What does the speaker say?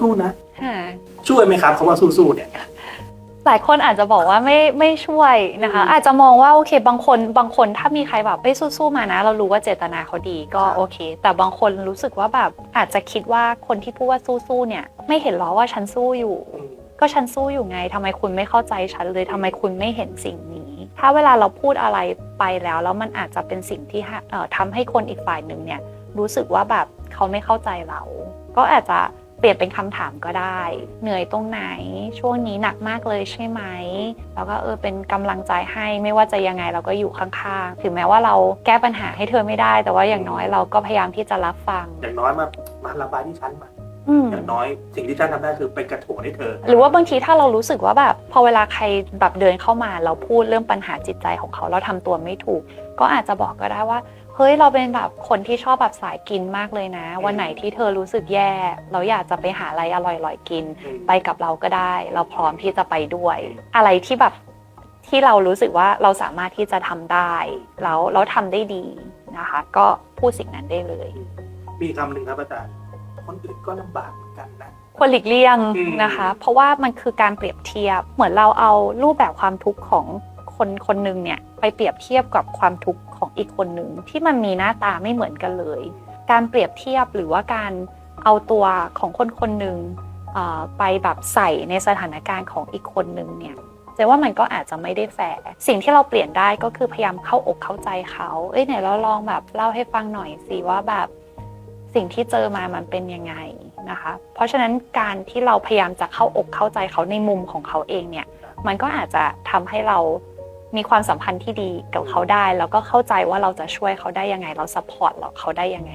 สู้ๆนะ ค่ะ ช่วยไหมครับคำว่าสู้ๆเนี่ย หลายคนอาจจะบอกว่าไม่ไม่ช่วยนะคะอืมอาจจะมองว่าโอเค บางคนบางคนถ้ามีใครแบบไปสู้ๆมานะ เรารู้ว่าเจตนาเขาดีก็ครับโอเค แต่บางคนรู้สึกว่าแบบอาจจะคิดว่าคนที่พูดว่าสู้ๆเนี่ย ไม่เห็นหรอว่าฉันสู้อยู่อืมก็ฉันสู้อยู่ไงทำไมคุณไม่เข้าใจฉันเลยทำไมคุณไม่เห็นสิ่งนี้ ถ้าเวลาเราพูดอะไรไปแล้วแล้วมันอาจจะเป็นสิ่งที่ฮะเอ่อทำให้คนอีกฝ่ายหนึ่งเนี่ยรู้สึกว่าแบบเขาไม่เข้าใจเรา ก็อาจจะ เปลี่ยนเป็นคำถามก็ได้ เหนื่อยตรงไหน ช่วงนี้หนักมากเลยใช่ไหม แล้วก็เออเป็นกำลังใจให้ไม่ว่าจะยังไงเราก็อยู่ข้างๆ ถึงแม้ว่าเราแก้ปัญหาให้เธอไม่ได้ แต่ว่าอย่างน้อยเราก็พยายามที่จะรับฟัง อย่างน้อยมามาระบายที่ฉันมา อืมอย่างน้อยสิ่งที่ฉันทำได้คือเป็นกระโถนให้เธอ หรือว่าบางทีถ้าเรารู้สึกว่าแบบพอเวลาใครแบบเดินเข้ามาเราพูดเรื่องปัญหาจิตใจของเขาเราทำตัวไม่ถูก ก็อาจจะบอกก็ได้ว่าเฮ้ยเราเป็นแบบคนที่ชอบแบบสายกินมากเลยนะ วันไหนที่เธอรู้สึกแย่ เราอยากจะไปหาอะไรอร่อยๆกินอืมไปกับเราก็ได้ เราพร้อมที่จะไปด้วย อะไรที่แบบที่เรารู้สึกว่าเราสามารถที่จะทำได้แล้วแล้วทำได้ดีนะคะ ก็พูดสิ่งนั้นได้เลย มีคำหนึ่งครับอาจารย์ คนอื่นก็ลำบากเหมือนกันนะ ควรหลีกเลี่ยงอืมนะคะ เพราะว่ามันคือการเปรียบเทียบ เหมือนเราเอารูปแบบความทุกข์ของคนคนหนึ่งเนี่ยไปเปรียบเทียบกับความทุกข์ของอีกคนหนึ่งที่มันมีหน้าตาไม่เหมือนกันเลย การเปรียบเทียบหรือว่าการเอาตัวของคนคนหนึ่งเอ่อไปแบบใส่ในสถานการณ์ของอีกคนหนึ่งเนี่ยแต่ว่ามันก็อาจจะไม่ได้แฟร์สิ่งที่เราเปลี่ยนได้ก็คือพยายามเข้าอกเข้าใจเขาเอ้ยไหนเราลองแบบเล่าให้ฟังหน่อยสิว่าแบบ สิ่งที่เจอมามันเป็นยังไงนะคะ เพราะฉะนั้นการที่เราพยายามจะเข้าอกเข้าใจเขาในมุมของเขาเองเนี่ย มันก็อาจจะทำให้เรามีความสัมพันธ์ที่ดีกับเขาได้ แล้วก็เข้าใจว่าเราจะช่วยเขาได้ยังไง เราซัพพอร์ตเขาได้ยังไง